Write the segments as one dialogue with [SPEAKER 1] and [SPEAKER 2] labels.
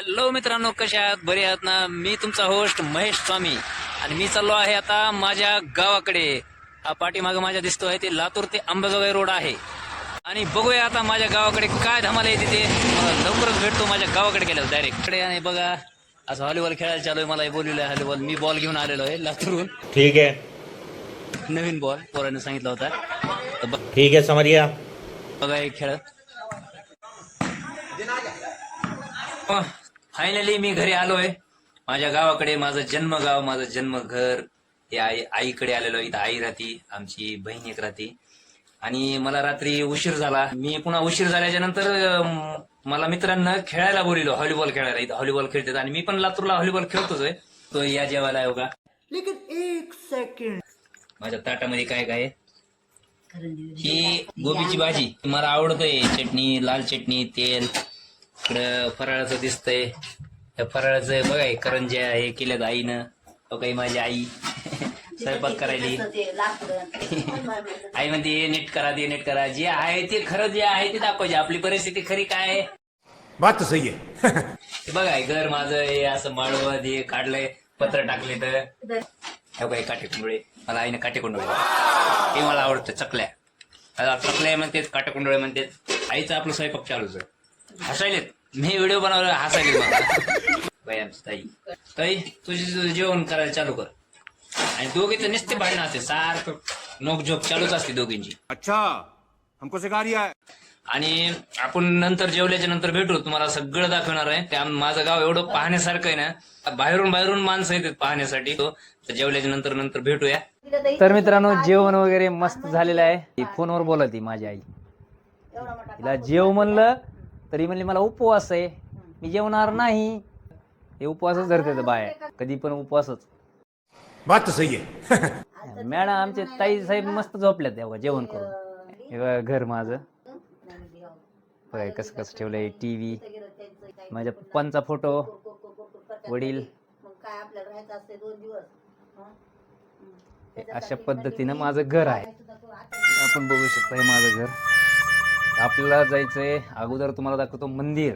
[SPEAKER 1] Hello मित्रांनो कशा आहात? बरे आहात ना? मी तुमचा होस्ट महेश स्वामी. आणि मी चाललो आहे आता माझ्या गावाकडे. हा पाठीमागे माझ्या दिसतोय ते लातूर ते अंबाजोगाई रोड आहे. आणि बघूया आता माझ्या गावाकडे काय धमाला येते ते मला लवकरच भेटतो माझ्या गावाकडे गेल्यावर डायरेक्टकडे आणि बघा. असं व्हॉलीबॉल खेळायला चालू आहे मला बोललेलं आहे व्हॉलीबॉल मी बॉल घेऊन आलेलो आहे लातूरून
[SPEAKER 2] ठीक है
[SPEAKER 1] नवीन बॉल पोराने सांगितला होता.
[SPEAKER 2] ठीक है समझ गया
[SPEAKER 1] बघा एक खेळ. फायनली मी घरी आलोय. माझ्या गावाकडे माझं जन्मगाव माझं जन्मघर हे आई आईकडे आलेलो इथं आई राहती आमची बहीण एक राहती. आणि मला रात्री उशीर झाला. मी पुन्हा उशीर झाल्याच्यानंतर मला मित्रांना खेळायला बोलिलो व्हॉलीबॉल खेळायला. इथं व्हॉलीबॉल खेळतात. आणि मी पण लातूरला व्हॉलीबॉल खेळतोच आहे. तो या जेवायला आहे का
[SPEAKER 3] लेकिन एक सेकंड
[SPEAKER 1] माझ्या ताटामध्ये काय काय आहे? ही गोबीची भाजी. मला आवडतंय. चटणी लाल चटणी तेल. इकडं फराळाचं दिसतंय. त्या फराळाचं बघा हे करंज्या हे केल्यात आईनं. हो काही माझी आई. स्वयंपाक करायली. आई म्हणते हे नीट करा ते नीट करा. जे आहे ते खरं जे आहे ते दाखवायचे. आपली परिस्थिती खरी काय? आहे
[SPEAKER 4] बात तो सही है
[SPEAKER 1] हे बघा हे घर माझं हे असं माळवत हे काढलंय पत्र टाकले तर. हे बघा हे काटे कुंडळे. मला आईने काटे कुंडळे हे मला आवडतं चकल्या. आता चकल्या म्हणते काटे कुंडळे म्हणते आईचं आपलं स्वयंपाक चालूच आहे. हसायलेत. मी व्हिडिओ बनवला हसायले मला ताई. ताई तुझी तुझं जेवण करायला चालू कर. आणि दोघीचं नुसते भांडणं असते सारखं नोकझोक चालूच असते दोघींची.
[SPEAKER 4] अच्छा हमको सिखा रिया है
[SPEAKER 1] आणि आपण नंतर जेवल्याच्या नंतर भेटू. तुम्हाला सगळं दाखवणार आहे. त्या माझं गाव एवढं पाहण्यासारखं आहे ना. बाहेरून बाहेरून माणसं येतात पाहण्यासाठी. तो तर जेवल्याच्या नंतर नंतर भेटूया. तर मित्रांनो जेवण वगैरे मस्त झालेलं आहे. ती फोनवर बोलत माझी आई. तिला जेव म्हणलं तरी म्हणली मला उपवास आहे. मी जेवणार नाही. हे उपवासच धरते बाय. कधी पण उपवासच.
[SPEAKER 4] बात सही है
[SPEAKER 1] मॅडम आमचे ताई साहेब मस्त झोपल्यात तेव्हा जेवण करून. हे घर माझं. बघा हे कसं कसं ठेवलंय टीव्ही. माझ्या पप्पांचा फोटो. वडील. अशा पद्धतीनं माझं घर आहे. आपण बघू शकता हे माझं घर. आपल्याला जायचंय अगोदर तुम्हाला दाखवतो मंदिर.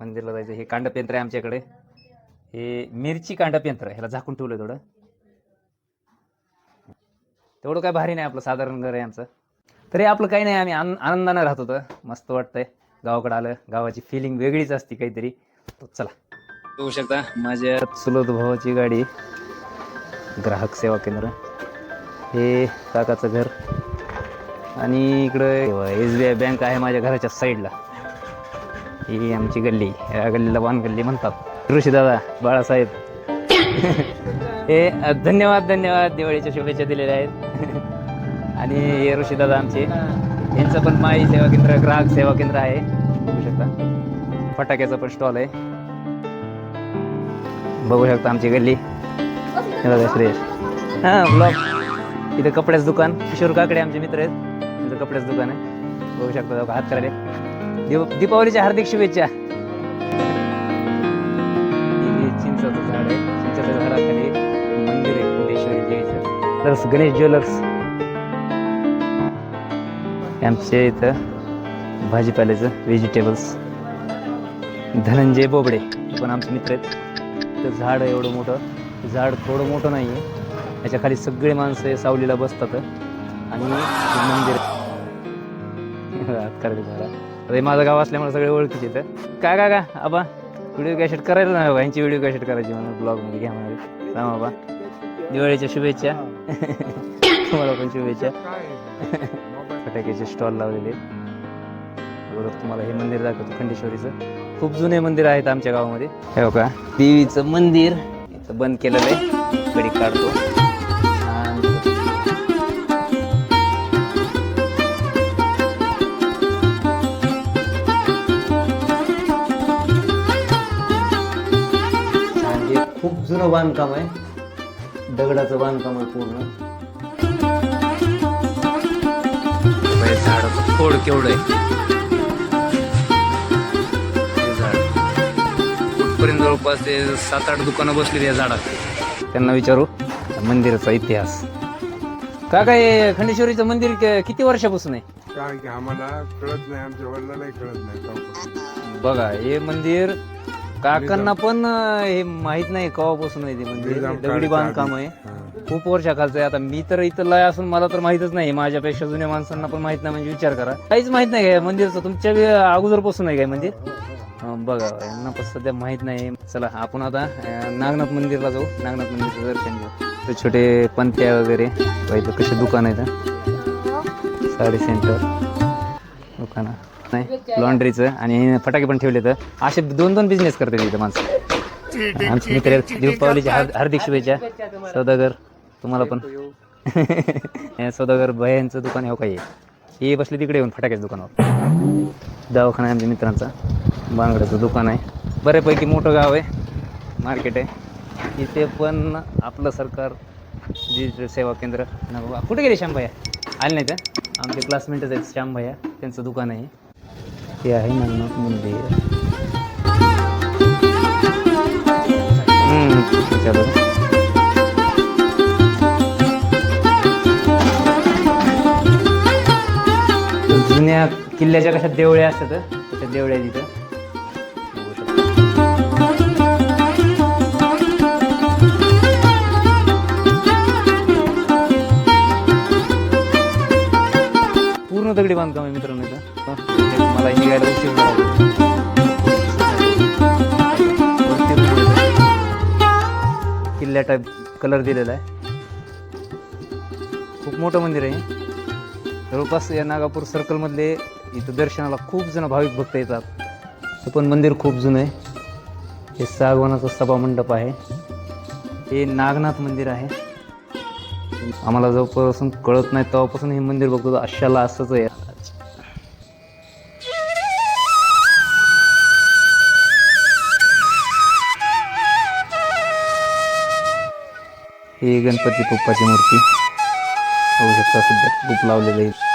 [SPEAKER 1] मंदिरला जायचं हे कांडपयंत्र आहे आमच्याकडे. हे मिरची कांडपयंत्र ह्याला झाकून ठेवलं थोडं. तेवढं काय भारी नाही आपलं साधारण घर आहे आमचं. तरी आपलं काही नाही आम्ही आन- आनंदानं राहत होतं. मस्त वाटतंय. गावाकडे आलं गावाची फिलिंग वेगळीच असती काहीतरी. तो चला. बघू शकता माझ्या सुलभ भावाची गाडी ग्राहक सेवा केंद्र. हे काकाचं घर. आणि इकडं एस बी आय बँक आहे माझ्या घराच्या साईडला. ही आमची गल्ली या गल्लीला वान गल्ली म्हणतात. ऋषी दादा बाळासाहेब. हे धन्यवाद धन्यवाद दिवाळीच्या शुभेच्छा दिलेल्या आहेत. आणि हे ऋषी दादा आमचे. यांचं पण माई सेवा केंद्र ग्राहक सेवा केंद्र आहे. बघू शकता. फटाक्याचा पण स्टॉल आहे. बघू शकता आमची गल्ली. श्रेयश हा इथं कपड्याचं दुकान. किशोर काकडे आमचे मित्र आहेत. त्यांचं कपड्याचं दुकान आहे. बघू शकता हात करायला. दीप दीपावलीच्या हार्दिक शुभेच्छा. चिंचाचं झाड आहे. चिंचाच्या झाडाखाली मंदिर आहे कुंडेश्वरी देवीचं. गणेश ज्वेलर्स. आमच्या इथं भाजीपाल्याचं व्हेजिटेबल्स धनंजय बोबडे पण आमचे मित्र आहेत. तर झाड आहे एवढं मोठं. झाड थोडं मोठं नाही आहे याच्याखाली सगळे माणसं सावलीला बसतात. आणि मंदिर हात करायचं आता हे माझं गाव असल्यामुळे सगळे ओळखीचे इथं काय काय का आबा व्हिडिओ कॅसेट करायला नाही बाबा यांची व्हिडिओ कॅसेट करायची म्हणून ब्लॉगमध्ये घ्या म्हणाले. सांग बाबा दिवाळीच्या शुभेच्छा. तुम्हाला पण शुभेच्छा. फटाक्याचे स्टॉल लावलेले. बरोबर तुम्हाला हे मंदिर दाखवतो खंडेश्वरीचं. खूप जुने मंदिर आहेत आमच्या गावामध्ये. हे का देवीचं मंदिर. इथं बंद केलेलं आहे. कडी काढतो. खूप जुनं बांधकाम आहे. दगडाचं बांधकाम आहे पूर्ण. झाडाचं खोड केवढं आहे? जवळपास ते सात आठ दुकानं बसली या झाडात. त्यांना विचारू मंदिराचा इतिहास. का काय खंडेश्वरीचं मंदिर क- किती वर्षापासून आहे?
[SPEAKER 5] कारण की आम्हाला कळत नाही आमच्या वडिलांनाही कळत नाही.
[SPEAKER 1] बघा हे मंदिर काकांना पण अं, हे माहीत नाही कवापासून आहे ते म्हणजे
[SPEAKER 2] निजाम
[SPEAKER 1] दगडी
[SPEAKER 2] काळाच्या
[SPEAKER 1] बांधकाम आहे. खूप वर्षाखालचं आहे. आता मी तर इथं लय असून मला तर माहितच नाही. माझ्यापेक्षा जुन्या माणसांना पण माहीत नाही म्हणजे विचार करा. काहीच माहीत नाही काय मंदिरचं? तुमच्या बी अगोदरपासून आहे काय मंदिर? हं, बघा यांना पण सध्या माहीत नाही. चला आपण आता अं, नागनाथ मंदिरला जाऊ. नागनाथ मंदिरचं दर्शन घेऊ. ते छोटे पंत्या वगैरे. इथं कसे दुकान आहेत हं. साडी सेंटर. दुकान नाही लॉन्ड्रीचं आणि फटाके पण ठेवले तर असे दोन दोन बिझनेस करते तिथं माणसं. आमचे मित्र दीपावलीच्या हार्दिक शुभेच्छा. सौदागर तुम्हाला पण. सौदागर भयांचं दुकान हो काही. हे बसले तिकडे येऊन फटाक्याच्या दुकानावर. दवाखाना आहे आमच्या मित्रांचा. बांगड्याचं दुकान आहे. बऱ्यापैकी मोठं गाव आहे. मार्केट आहे. इथे पण आपलं सरकार डिजिटल सेवा केंद्र. कुठे गेले श्यामभैया? आले नाही तर आमचे क्लासमेटच आहेत श्याम भैया त्यांचं दुकान आहे. ते आहे नागनाथ मंदिर हम्म, जुन्या किल्ल्याच्या कशा देवळ्या असतात तशा देवळ्या तिथं? दगडी बांधकाम आहे मित्रांनो इथं. मला निघायला उशीर झाला. किल्ल्या टाईप कलर दिलेला आहे. खूप मोठं मंदिर आहे जवळपास या नागापूर सर्कलमधले इथं दर्शनाला खूप जण भाविक भक्त येतात. हे पण मंदिर खूप जुनं आहे. हे सागवानाचा सभा मंडप आहे. हे नागनाथ मंदिर आहे. आम्हाला जवळपासून कळत नाही तेव्हापासून हे मंदिर बघतो अशाला असंच आहे. ही गणपती पप्पाची मूर्ती. होऊ शकता सध्या खूप लावलेलं आहे.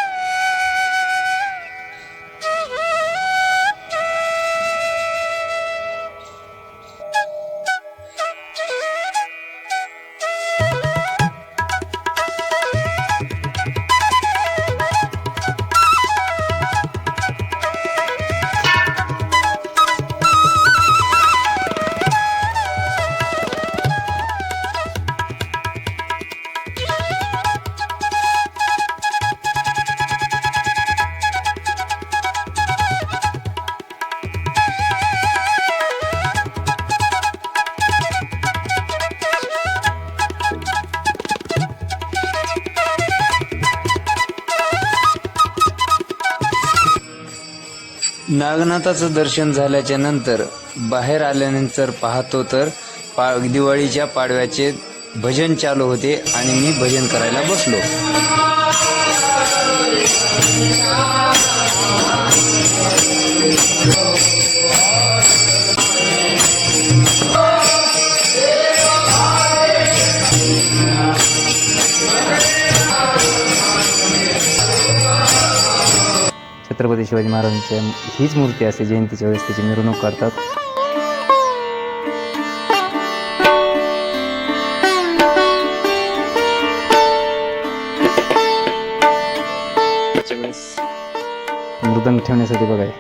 [SPEAKER 1] नागनाथाचं दर्शन झाल्याच्यानंतर बाहेर आल्यानंतर पाहतो तर पा दिवाळीच्या पाडव्याचे भजन चालू होते आणि मी भजन करायला बसलो. छत्रपती शिवाजी महाराजांच्या हीच मूर्ती असते जयंतीच्या वेळेस त्याची मिरवणूक करतात. मृदंग ठेवण्यासाठी बघाय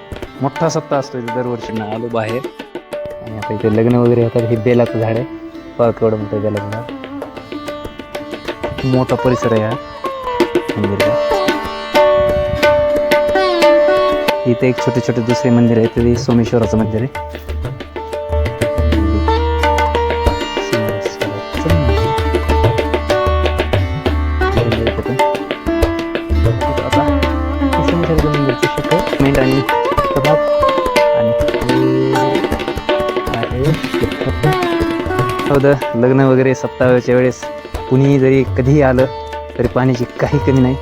[SPEAKER 1] मोठा सप्ताह असतो इथे दरवर्षी. ना आलो बाहेर. आणि आता इथे लग्न वगैरे होतात हे बेलाचं झाड आहे. बघा केवढं मोठं बेलाचं झाड? मोठा परिसर आहे हा मंदिरचा. इथे एक छोटे छोटे दुसरे मंदिर आहे ते सोमेश्वराचं मंदिर आहे. आणि लग्न वगैरे सप्ताहाच्या वेळेस कुणीही जरी कधीही आलं तरी पाण्याची काही कमी नाही.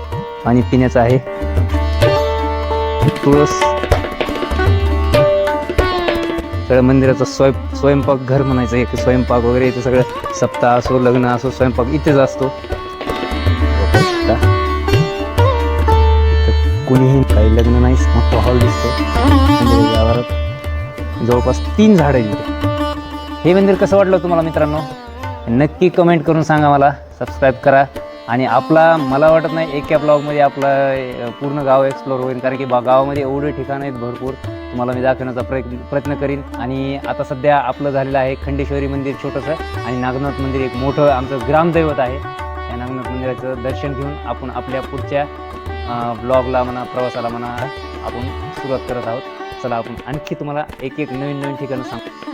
[SPEAKER 1] पाणी पिण्याचं आहे. तुळस. सगळं मंदिराचं स्वयं स्वयंपाक घर म्हणायचं एक स्वयंपाक वगैरे इथे सगळं सप्ताह असो लग्न असो स्वयंपाक इथेच असतो. कुणीही काही लग्न नाही मोठा हॉल दिसतो. जवळपास तीन झाडं आहेत हे मंदिर कसं वाटलं तुम्हाला मित्रांनो? नक्की कमेंट करून सांगा मला. सबस्क्राईब करा. आणि आपला मला वाटत नाही एका ब्लॉगमध्ये आपलं पूर्ण गाव एक्सप्लोर होईल. कारण की बा गावामध्ये एवढे ठिकाणं आहेत भरपूर. तुम्हाला मी दाखवण्याचा प्रयत्न प्रयत्न करीन. आणि आता सध्या आपलं झालेलं आहे खंडेश्वरी मंदिर छोटंसं आणि नागनाथ मंदिर एक मोठं आमचं ग्रामदैवत आहे. या नागनाथ मंदिराचं दर्शन घेऊन आपण आपल्या पुढच्या ब्लॉगला म्हणा प्रवासाला म्हणा आपण सुरुवात करत आहोत. चला आपण आणखी तुम्हाला एक एक नवीन नवीन ठिकाणं सांगू.